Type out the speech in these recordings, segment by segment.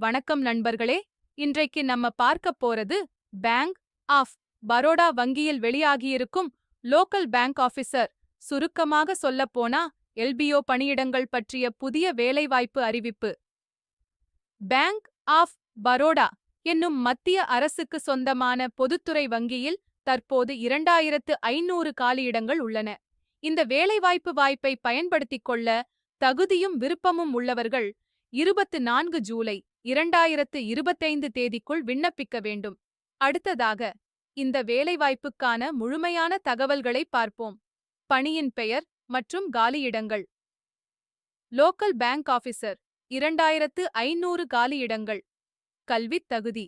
வணக்கம் நண்பர்களே. இன்றைக்கு நம்ம பார்க்க போறது பேங்க் ஆஃப் பரோடா வங்கியில் வெளியாகியிருக்கும் லோக்கல் பேங்க் ஆபீசர் சுருக்கமாக சொல்லப்போனா எல்பிஓ பணியிடங்கள் பற்றிய புதிய வேலைவாய்ப்பு அறிவிப்பு. பேங்க் ஆஃப் பரோடா என்னும் மத்திய அரசுக்கு சொந்தமான பொதுத்துறை வங்கியில் தற்போது இரண்டாயிரத்து ஐநூறு காலியிடங்கள் உள்ளன. இந்த வேலைவாய்ப்பு வாய்ப்பை பயன்படுத்திக் கொள்ள தகுதியும் விருப்பமும் உள்ளவர்கள் இருபத்து நான்கு ஜூலை இரண்டாயிரத்து இருபத்தைந்து தேதிக்குள் விண்ணப்பிக்க வேண்டும். அடுத்ததாக இந்த வேலைவாய்ப்புக்கான முழுமையான தகவல்களை பார்ப்போம். பணியின் பெயர் மற்றும் காலியிடங்கள். லோக்கல் பேங்க் ஆபீசர் இரண்டாயிரத்து ஐநூறு காலியிடங்கள். கல்வித் தகுதி.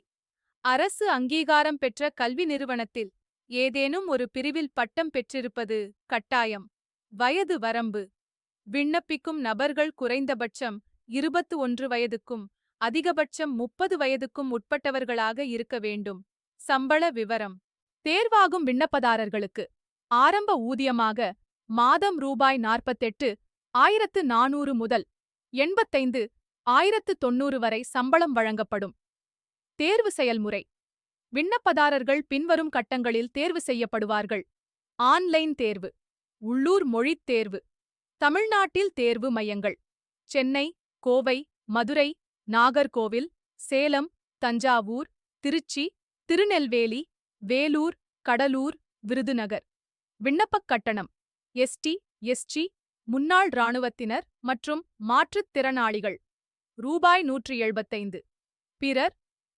அரசு அங்கீகாரம் பெற்ற கல்வி நிறுவனத்தில் ஏதேனும் ஒரு பிரிவில் பட்டம் பெற்றிருப்பது கட்டாயம். வயது வரம்பு. விண்ணப்பிக்கும் நபர்கள் குறைந்தபட்சம் இருபத்து ஒன்று வயதுக்கும் அதிகபட்சம் முப்பது வயதுக்கும் உட்பட்டவர்களாக இருக்க வேண்டும். சம்பள விவரம். தேர்வாகும் விண்ணப்பதாரர்களுக்கு. ஆரம்ப ஊதியமாக மாதம் ரூபாய் நாற்பத்தெட்டு ஆயிரத்து நானூறு முதல் எண்பத்தைந்து ஆயிரத்து தொன்னூறு வரை சம்பளம் வழங்கப்படும். தேர்வு செயல்முறை. விண்ணப்பதாரர்கள் பின்வரும் கட்டங்களில் தேர்வு செய்யப்படுவார்கள். ஆன்லைன் தேர்வு. உள்ளூர் மொழித் தேர்வு. தமிழ்நாட்டில் தேர்வு மையங்கள். சென்னை கோவை மதுரை நாகர்கோவில் சேலம் தஞ்சாவூர் திருச்சி திருநெல்வேலி வேலூர் கடலூர் விருதுநகர். விண்ணப்பக் கட்டணம் எஸ்டி எஸ்டி முன்னாள் இராணுவத்தினர் மற்றும் மாற்றுத் திறனாளிகள். ரூபாய் நூற்றி எழுபத்தைந்து பிறர்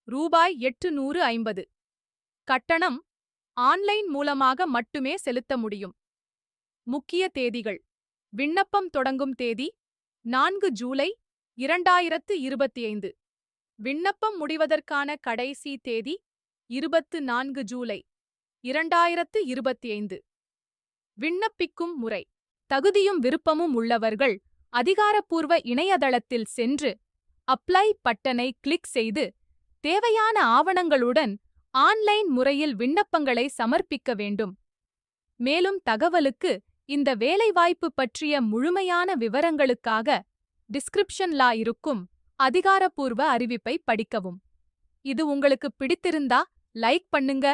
ரூபாய் எட்டு நூறு ஐம்பது. கட்டணம் ஆன்லைன் மூலமாக மட்டுமே செலுத்த முடியும். முக்கிய தேதிகள் விண்ணப்பம் தொடங்கும் தேதி நான்கு ஜூலை இரண்டாயிரத்து இருபத்தி ஐந்து விண்ணப்பம் முடிவதற்கான கடைசி தேதி இருபத்து நான்கு ஜூலை இரண்டாயிரத்து இருபத்தி ஐந்து விண்ணப்பிக்கும் முறை. தகுதியும் விருப்பமும் உள்ளவர்கள் அதிகாரப்பூர்வ இணையதளத்தில் சென்று அப்ளை பட்டனை கிளிக் செய்து தேவையான ஆவணங்களுடன் ஆன்லைன் முறையில் விண்ணப்பங்களை சமர்ப்பிக்க வேண்டும். மேலும் தகவலுக்கு இந்த வேலைவாய்ப்பு பற்றிய முழுமையான விவரங்களுக்காக டிஸ்கிரிப்ஷன்லா இருக்கும் அதிகாரப்பூர்வ அறிவிப்பை படிக்கவும். இது உங்களுக்கு பிடித்திருந்தா லைக் பண்ணுங்க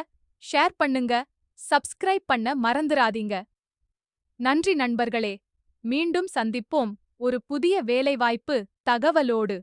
ஷேர் பண்ணுங்க சப்ஸ்கிரைப் பண்ண மறந்துராதீங்க நன்றி நண்பர்களே மீண்டும் சந்திப்போம் ஒரு புதிய வேலைவாய்ப்பு தகவலோடு.